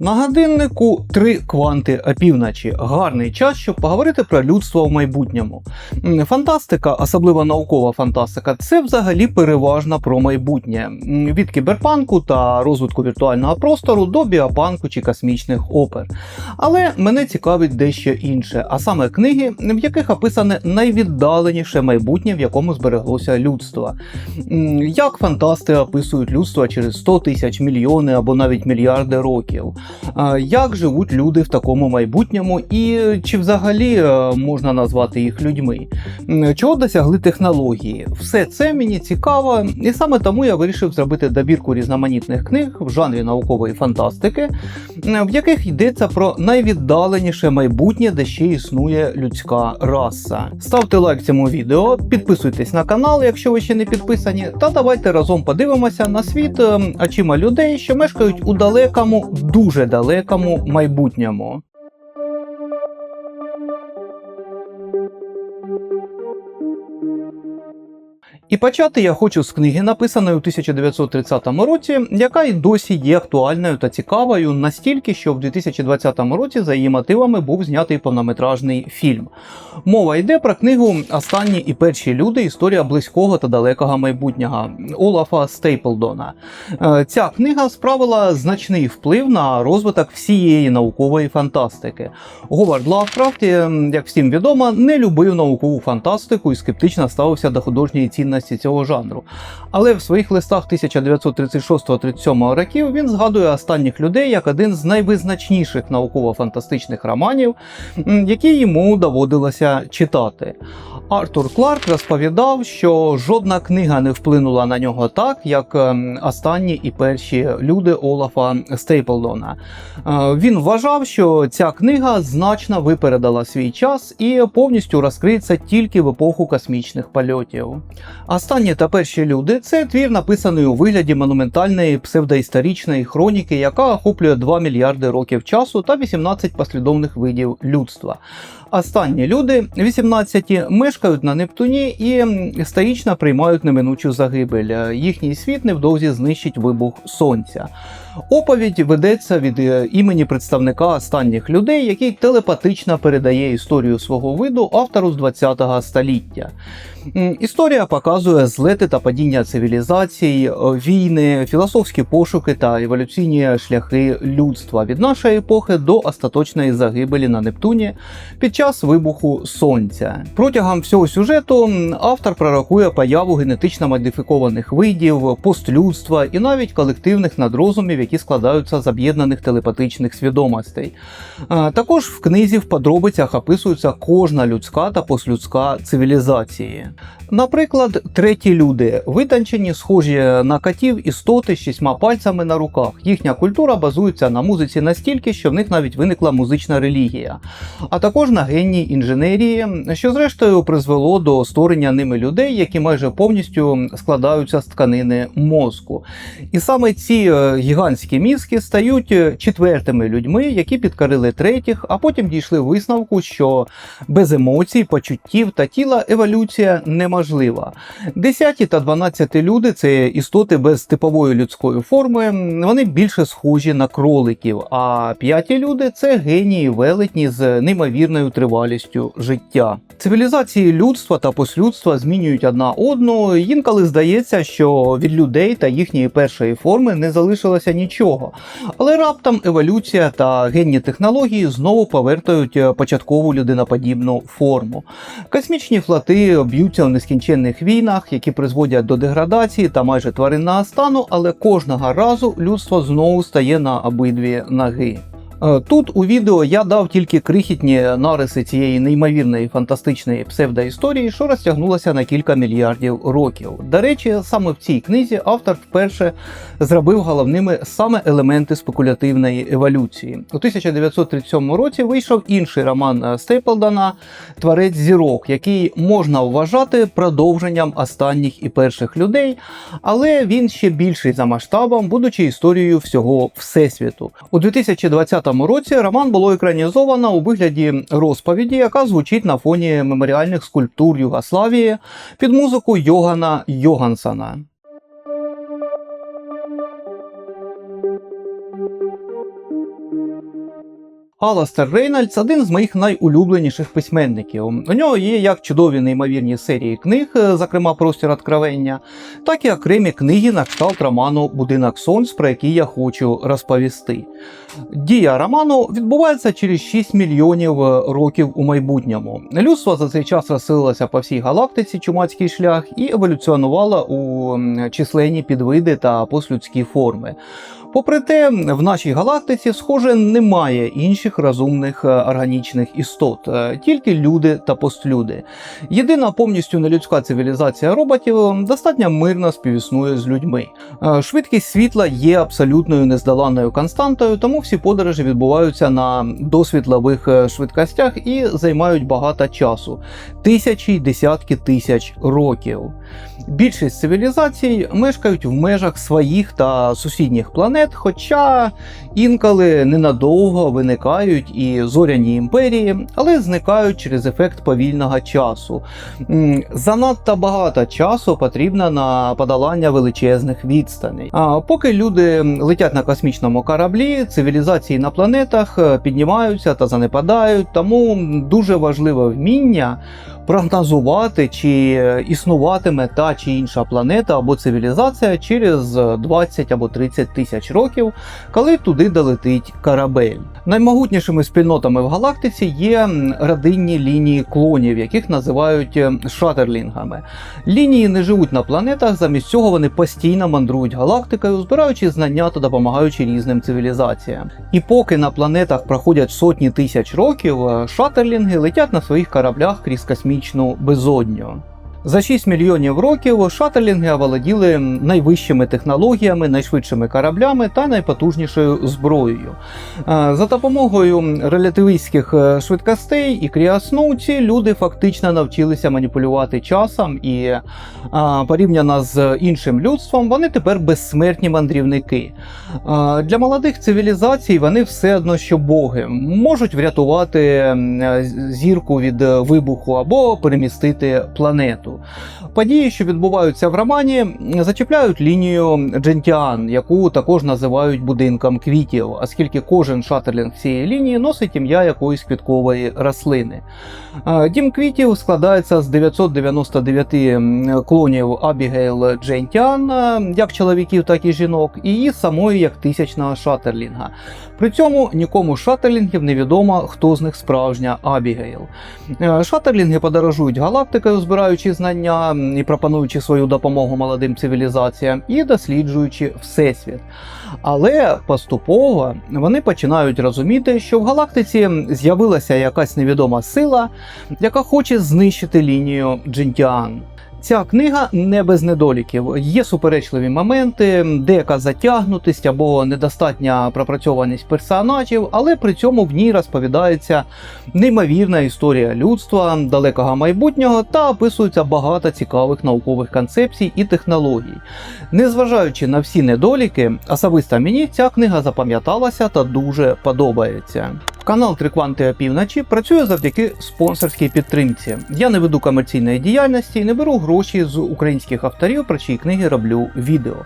На годиннику три кванти опівночі. Гарний час, щоб поговорити про людство в майбутньому. Фантастика, особливо наукова фантастика, це взагалі переважно про майбутнє. Від кіберпанку та розвитку віртуального простору до біопанку чи космічних опер. Але мене цікавить дещо інше, а саме книги, в яких описане найвіддаленіше майбутнє, в якому збереглося людство. Як фантасти описують людство через 100 тисяч, мільйони або навіть мільярди років. Як живуть люди в такому майбутньому, і чи взагалі е, можна назвати їх людьми? Чого досягли технології? Все це мені цікаво, і саме тому я вирішив зробити добірку різноманітних книг в жанрі наукової фантастики, в яких йдеться про найвіддаленіше майбутнє, де ще існує людська раса. Ставте лайк цьому відео, підписуйтесь на канал, якщо ви ще не підписані, та давайте разом подивимося на світ е, очима людей, що мешкають у далекому, дуже далекому майбутньому. І почати я хочу з книги, написаної у 1930 році, яка й досі є актуальною та цікавою настільки, що в 2020 році за її мотивами був знятий повнометражний фільм. Мова йде про книгу Останні і перші люди. Історія близького та далекого майбутнього Олафа Стейплдона. Е, Ця книга справила значний вплив на розвиток всієї наукової фантастики. Говард Лавкрафт, е, як всім відомо, не любив наукову фантастику і скептично ставився до художньої цінності цього жанру. Але в своїх листах 1936-37 років він згадує останніх людей як один з найвизначніших науково-фантастичних романів, які йому доводилося читати. Артур Кларк розповідав, що жодна книга не вплинула на нього так, як ем, останні і перші люди Олафа Стейплдона. Е, Він вважав, що ця книга значно випередила свій час і повністю розкриється тільки в епоху космічних польотів. Останні та перші люди це твір, написаний у вигляді монументальної псевдоісторичної хроніки, яка охоплює 2 мільярди років часу та 18 послідовних видів людства. Останні люди, 18-ті, мешкають на Нептуні і м, стоїчно приймають неминучу загибель. Їхній світ невдовзі знищить вибух сонця. Оповідь ведеться від е, імені представника останніх людей, який телепатично передає історію свого виду автору з 20-го століття. Історія показує злети та падіння цивілізацій, е, війни, філософські пошуки та еволюційні шляхи людства від нашої епохи до остаточної загибелі на Нептуні під час вибуху сонця. Протягом всього сюжету автор пророкує появу генетично модифікованих видів, постлюдства і навіть колективних надрозумів, які складаються з об'єднаних телепатичних свідомостей. Також в книзі в подробицях описується кожна людська та послюдська цивілізації. Наприклад, треті люди витончені, схожі на котів істоти з шістьма пальцями на руках. Їхня культура базується на музиці настільки, що в них навіть виникла музична релігія, а також на генній інженерії, що зрештою призвело до створення ними людей, які майже повністю складаються з тканини мозку. І саме ці е, гігантські мізки стають е, четвертими людьми, які підкорили третіх, а потім дійшли висновку, що без емоцій, почуттів та тіла еволюція неможлива. Десяті та дванадцяти люди це істоти без типової людської форми, вони більше схожі на кроликів. А п'яті люди це генії велетні з неймовірною тривалістю життя. Цивілізації людства та послюдства змінюють одна одну. Інколи здається, що від людей та їхньої першої форми не залишилося нічого. Але раптом еволюція та генні технології знову повертають початкову людиноподібну форму. Космічні флоти б'ються в нескінченних війнах, які призводять до деградації та майже тваринного стану, але кожного разу людство знову стає на обидві ноги. Е, Тут у відео я дав тільки крихітні нариси цієї неймовірної фантастичної псевдоісторії, що розтягнулася на кілька мільярдів років. До речі, саме в цій книзі автор вперше зробив головними саме елементи спекулятивної еволюції. У 1937 році вийшов інший роман е, Стейплдана Творець зірок, який можна вважати продовженням останніх і перших людей, але він ще більший за масштабом, будучи історією всього всесвіту. У 2020 році роман було екранізовано у вигляді розповіді, яка звучить на фоні меморіальних скульптур Югославії під музику Йогана Йогансона. Аластер Рейнольдс один з моїх найулюбленіших письменників. У нього є як чудові неймовірні серії книг, е, зокрема простір откровення, так і окремі книги на кшталт роману Будинок Сонць, про який я хочу розповісти. Дія роману відбувається через 6 мільйонів е, років у майбутньому. Людство за цей час розсилилося по всій галактиці чумацький шлях і еволюціонувало у численні підвиди та послюдські форми. Попри те, в нашій галактиці, схоже, немає інших розумних е, органічних істот, е, тільки люди та постлюди. Єдина повністю нелюдська цивілізація роботів е, достатньо мирно співіснує з людьми. Швидкість світла є абсолютною нездоланною константою, тому всі подорожі відбуваються на досвітлових швидкостях і займають багато часу тисячі й десятки тисяч років. Більшість цивілізацій мешкають в межах своїх та сусідніх планет, хоча інколи ненадовго виникають і зоряні імперії, але зникають через ефект повільного часу. Занадто багато часу потрібно на подолання величезних відстаней. А поки люди летять на космічному кораблі, цивілізації на планетах е, піднімаються та занепадають, тому дуже важливе вміння прогнозувати, чи існуватиме та чи інша планета або цивілізація через 20 або 30 тисяч років, коли туди долетить корабель. Наймогутнішими спільнотами в галактиці є родинні лінії клонів, яких називають е, шатерлінгами. Лінії не живуть на планетах, замість цього вони постійно мандрують галактикою, збираючи знання та допомагаючи різним цивілізаціям. І поки на планетах проходять сотні тисяч років, е, шатерлінги летять на своїх кораблях крізь космічну безодню. За 6 мільйонів років шатерлінги оволоділи найвищими технологіями, найшвидшими кораблями та найпотужнішою зброєю. Е, За допомогою релятивістських е, швидкостей і кріосну люди фактично навчилися маніпулювати часом і е, порівняно з іншим людством, вони тепер безсмертні мандрівники. Для молодих цивілізацій вони все одно що боги, можуть врятувати зірку від вибуху або перемістити планету. Події, що відбуваються в романі, зачіпляють лінію Джентіан, яку також називають будинком квітів, оскільки кожен шатерлінг цієї лінії носить ім'я якоїсь квіткової рослини. Е, Дім квітів складається з 999 клонів Абігейл Джентіан, е, як чоловіків, так і жінок, і її самої як тисячного шатерлінга. При цьому нікому з шатерлінгів не відомо, хто з них справжня Абігейл. Е, Шатерлінги подорожують галактикою, збираючи знання і пропонуючи свою допомогу молодим цивілізаціям і досліджуючи всесвіт. Але поступово вони починають розуміти, що в галактиці з'явилася якась невідома сила, яка хоче знищити лінію Джентіан. Ця книга не без недоліків. Є суперечливі моменти, деяка затягнутість або недостатня пропрацьованість персонажів, але при цьому в ній розповідається неймовірна історія людства, далекого майбутнього та описується багато цікавих наукових концепцій і технологій. Незважаючи на всі недоліки, особисто мені ця книга запам'яталася та дуже подобається. Канал Трикванти опівночі працює завдяки спонсорській підтримці. Я не веду комерційної діяльності і не беру гроші з українських авторів, про чиї книги роблю відео.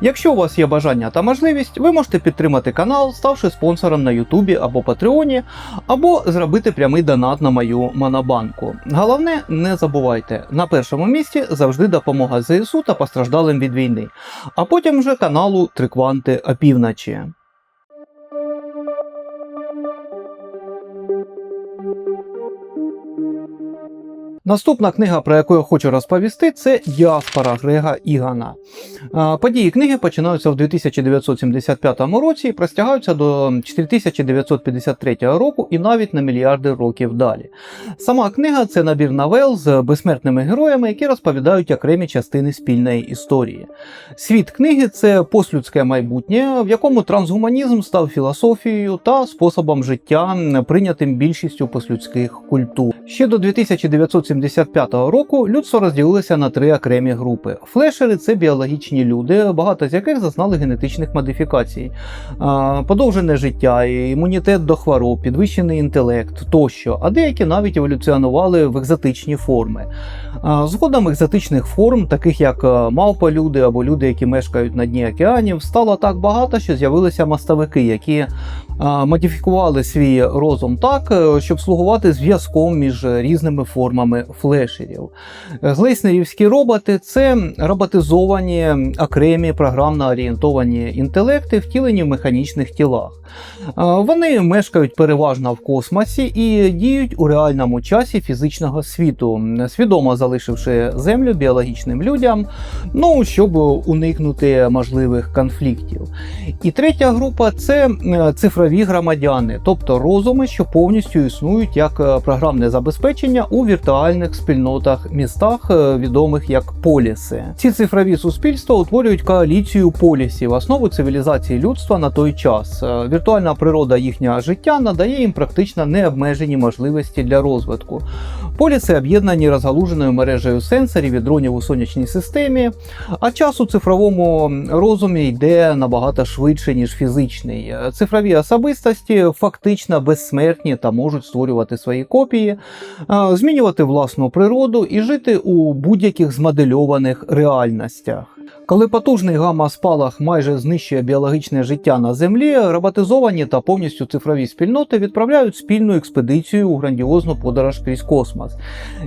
Якщо у вас є бажання та можливість, ви можете підтримати канал, ставши спонсором на Ютубі або Патреоні, або зробити прямий донат на мою монобанку. Головне, не забувайте, на першому місці завжди допомога ЗСУ та постраждалим від війни, а потім вже каналу Трикванти опівночі. Наступна книга, про яку я хочу розповісти, це Діаспора Грега Ігана. Події книги починаються в 2975 році і простягаються до 4953 року і навіть на мільярди років далі. Сама книга це набір новел з безсмертними героями, які розповідають окремі частини спільної історії. Світ книги це послюдське майбутнє, в якому трансгуманізм став філософією та способом життя, прийнятим більшістю послюдських культур. Ще до 2975 року людство розділилося на три окремі групи. Флешери це біологічні люди, багато з яких зазнали генетичних модифікацій, подовжене життя, імунітет до хвороб, підвищений інтелект тощо, а деякі навіть еволюціонували в екзотичні форми. Згодом екзотичних форм, таких як е, мавполюди або люди, які мешкають на дні океанів, стало так багато, що з'явилися мостовики, які модифікували свій розум так, е, щоб слугувати зв'язком між різними формами флешерів. Глейснерівські роботи це роботизовані окремі програмно орієнтовані інтелекти, втілені в механічних тілах. Вони мешкають переважно в космосі і діють у реальному часі фізичного світу, свідомо залишивши землю біологічним людям, ну щоб уникнути можливих конфліктів. І третя група це е, цифрові громадяни, тобто розуми, що повністю існують як е, програмне забезпечення у віртуальних спільнотах містах, е, відомих як поліси. Ці цифрові суспільства утворюють коаліцію полісів, основу цивілізації людства на той час. Е, Віртуальна природа їхнього життя надає їм практично необмежені можливості для розвитку. Поліси об'єднані розгалуженою мережею сенсорів і дронів у сонячній системі, а час у цифровому розумі йде набагато швидше, ніж фізичний. Цифрові особистості фактично безсмертні та можуть створювати свої копії, е, змінювати власну природу і жити у будь-яких змодельованих реальностях. Коли потужний гамма-спалах майже знищує біологічне життя на Землі, роботизовані та повністю цифрові спільноти відправляють спільну експедицію у грандіозну подорож крізь космос.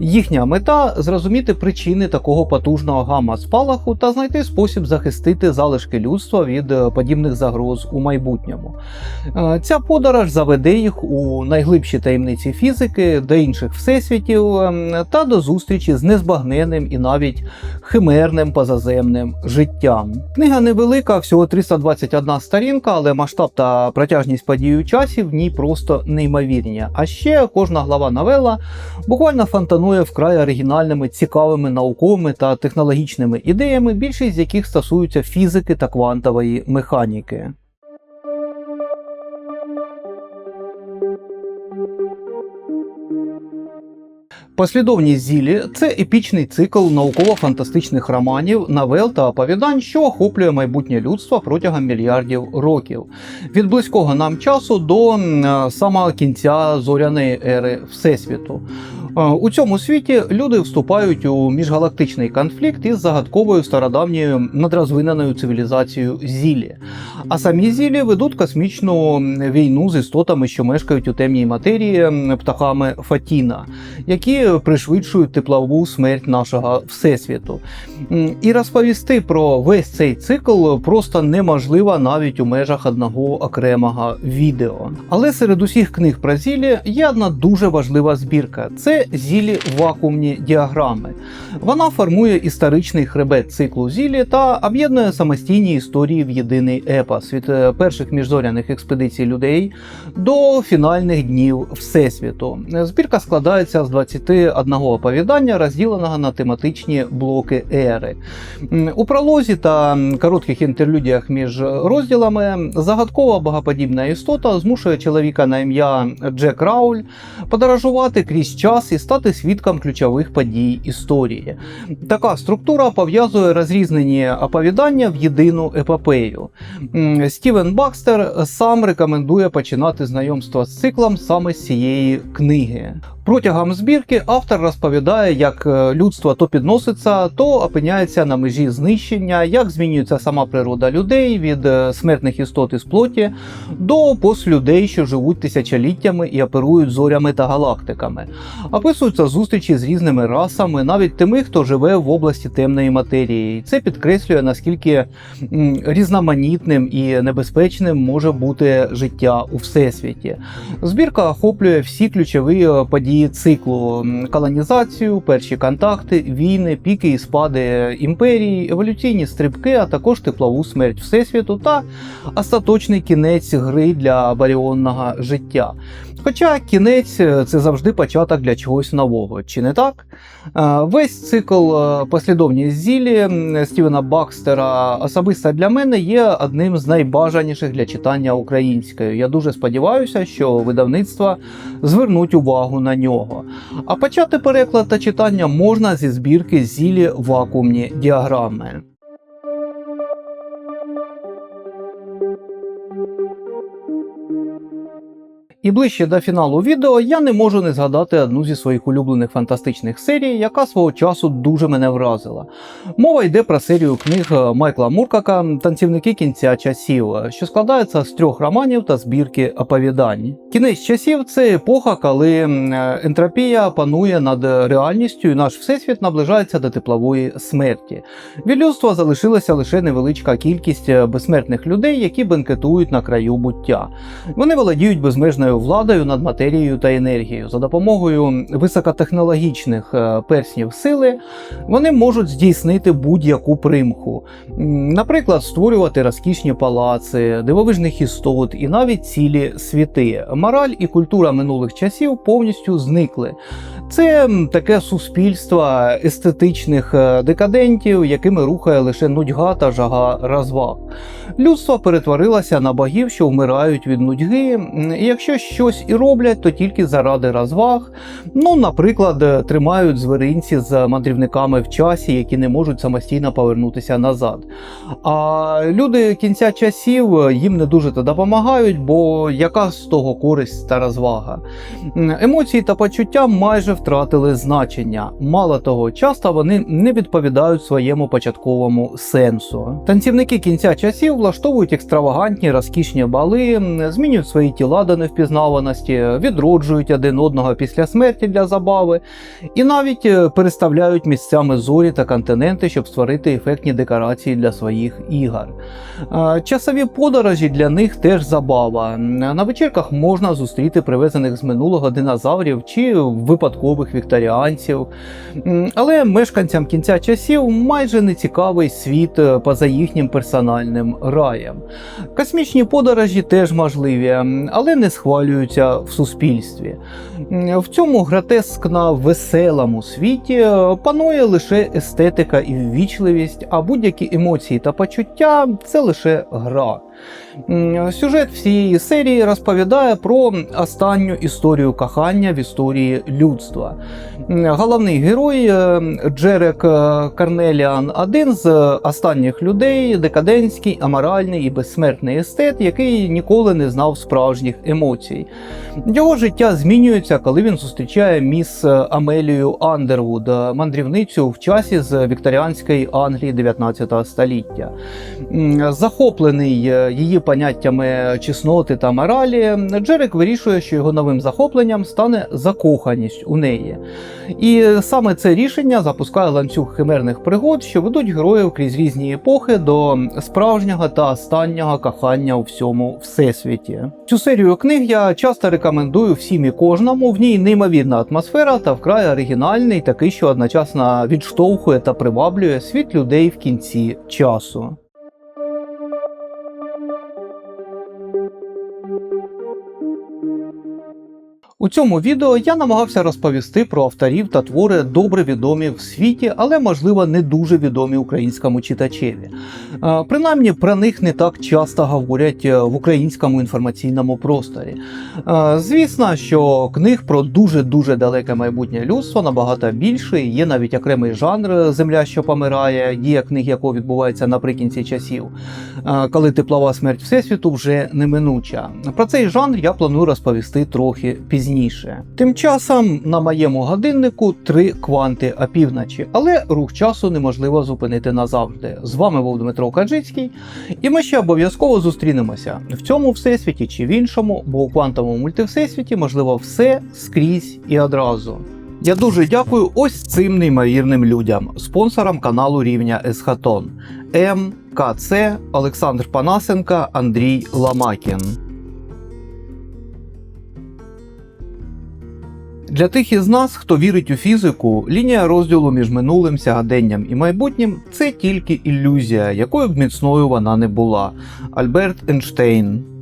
Їхня мета зрозуміти причини такого потужного гамма-спалаху та знайти спосіб захистити залишки людства від е, подібних загроз у майбутньому. Е, Ця подорож заведе їх у найглибші таємниці фізики, до інших всесвітів ем, та до зустрічі з незбагненним і навіть химерним позаземним життям. Книга невелика, всього 321 сторінка, але масштаб та протяжність подій у часі в ній просто неймовірні. А ще кожна глава новела буквально фонтанує вкрай оригінальними, цікавими науковими та технологічними ідеями, більшість з яких стосуються фізики та квантової механіки. Послідовність зілі це епічний цикл науково-фантастичних романів, новел та оповідань, що охоплює майбутнє людство протягом мільярдів років, від близького нам часу до самого кінця зоряної ери Всесвіту. Е, У цьому світі люди вступають у міжгалактичний конфлікт із загадковою стародавньою надрозвиненою цивілізацією Зілі. А самі Зілі ведуть космічну війну з істотами, що мешкають у темній матерії птахами Фатіна, які пришвидшують теплову смерть нашого всесвіту. І розповісти про весь цей цикл просто неможливо навіть у межах одного окремого відео. Але серед усіх книг про зілі є одна дуже важлива збірка: це зілі вакуумні діаграми. Вона формує історичний хребет циклу зілі та об'єднує самостійні історії в єдиний епос від е, перших міжзоряних експедицій людей до фінальних днів Всесвіту. Збірка складається з 21 оповідання, розділеного на тематичні блоки ери. У пролозі та коротких інтерлюдіях між розділами загадкова богоподібна істота змушує чоловіка на ім'я Джек Рауль подорожувати крізь час і стати свідком ключових подій історії. Така структура пов'язує розрізнені оповідання в єдину епопею. Стівен Бакстер сам рекомендує починати знайомство з циклом саме з цієї книги. Протягом збірки автор розповідає, як е, людство то підноситься, то опиняється на межі знищення, як змінюється сама природа людей від е, смертних істот із плоті до послюдей, що живуть тисячоліттями і оперують зорями та галактиками. Описуються зустрічі з різними расами, навіть тими, хто живе в області темної матерії. І Це підкреслює наскільки різноманітним і небезпечним може бути життя у всесвіті. Збірка охоплює всі ключові е, події циклу: колонізацію, перші контакти, війни, піки і спади імперії, еволюційні стрибки, а також теплову смерть всесвіту та остаточний кінець гри для баріонного життя. Хоча кінець е, це завжди початок для чогось нового, чи не так? Е, Весь цикл е, послідовність зілі Стівена Бакстера особисто для мене є одним з найбажаніших для читання українською. Я дуже сподіваюся, що видавництва звернуть увагу на нього. А почати переклад та читання можна зі збірки зілі вакуумні діаграми. І ближче до фіналу відео я не можу не згадати одну зі своїх улюблених фантастичних серій, яка свого часу дуже мене вразила. Мова йде про серію книг Майкла Муркака Танцівники кінця часів, що складається з трьох романів та збірки оповідань. Кінець часів це епоха, коли ентропія панує над реальністю, і наш всесвіт наближається до теплової смерті. Від людства залишилася лише невеличка кількість безсмертних людей, які бенкетують на краю буття. Вони володіють безмежною владою над матерією та енергією. За допомогою високотехнологічних е, перснів сили вони можуть здійснити будь-яку примху. Наприклад, створювати розкішні палаци, дивовижних істот і навіть цілі світи. Мораль і культура минулих часів повністю зникли. Це таке суспільство естетичних е, декадентів, якими рухає лише нудьга та жага розваг. Людство перетворилося на богів, що вмирають від нудьги. І якщо щось і роблять, то тільки заради розваг. Ну, наприклад, е, тримають зверинці з мандрівниками в часі, які не можуть самостійно повернутися назад. А люди кінця часів е, їм не дуже допомагають, бо яка з того користь та розвага? Емоції та почуття майже втратили значення. Мало того, часто вони не відповідають своєму початковому сенсу. Танцівники кінця часів влаштовують екстравагантні розкішні бали, змінюють свої тіла до невпізнаваності, відроджують один одного після смерті для забави, і навіть е, переставляють місцями зорі та континенти, щоб створити ефектні декорації для своїх ігор. Часові подорожі для них теж забава. На вечірках можна зустріти привезених з минулого динозаврів чи випадкових вікторіанців. Але мешканцям кінця часів майже не цікавий світ е, поза їхнім персональним раєм. Космічні подорожі теж можливі, але не схвалюються в суспільстві. В цьому гротескно веселому світі е, панує лише естетика і ввічливість, а будь-які емоції та почуття це лише гра. Сюжет всієї серії розповідає про останню історію кохання в історії людства. Головний герой е, Джерек е, Карнеліан один з останніх людей, декадентський, аморальний і безсмертний естет, який ніколи не знав справжніх емоцій. Його життя змінюється, коли він зустрічає міс Амелію Андервуд, мандрівницю в часі з вікторіанської Англії 19 століття. Захоплений е, її поняттями чесноти та моралі, Джерек вирішує, що його новим захопленням стане закоханість у неї. І саме це рішення запускає ланцюг химерних пригод, що ведуть героїв крізь різні епохи до справжнього та останнього кохання у всьому всесвіті. Цю серію книг я часто рекомендую всім і кожному. В ній неймовірна атмосфера та вкрай оригінальний, такий, що одночасно відштовхує та приваблює світ людей в кінці часу. У цьому відео я намагався розповісти про авторів та твори добре відомі в світі, але можливо не дуже відомі українському читачеві. Е, Принаймні про них не так часто говорять е, в українському інформаційному просторі. Е, Звісно, що книг про дуже дуже далеке майбутнє людство набагато більше. Є навіть окремий жанр Земля, що помирає, дія книг якого відбувається наприкінці часів, коли теплова смерть всесвіту вже неминуча. Про цей жанр я планую розповісти трохи пізніше. Тим часом на моєму годиннику три кванти опівночі, але рух часу неможливо зупинити назавжди. З вами був Дмитро Каджицький, і ми ще обов'язково зустрінемося в цьому всесвіті чи в іншому, бо у квантовому мультивсесвіті можливо все скрізь і одразу. Я дуже дякую ось цим неймовірним людям, спонсорам каналу рівня Есхатон М, КЦ, Олександр Панасенка, Андрій Ламакін. Для тих із нас, хто вірить у фізику, лінія розділу між минулим, сягаденням і майбутнім це тільки ілюзія, якою б міцною вона не була. Альберт Ейнштейн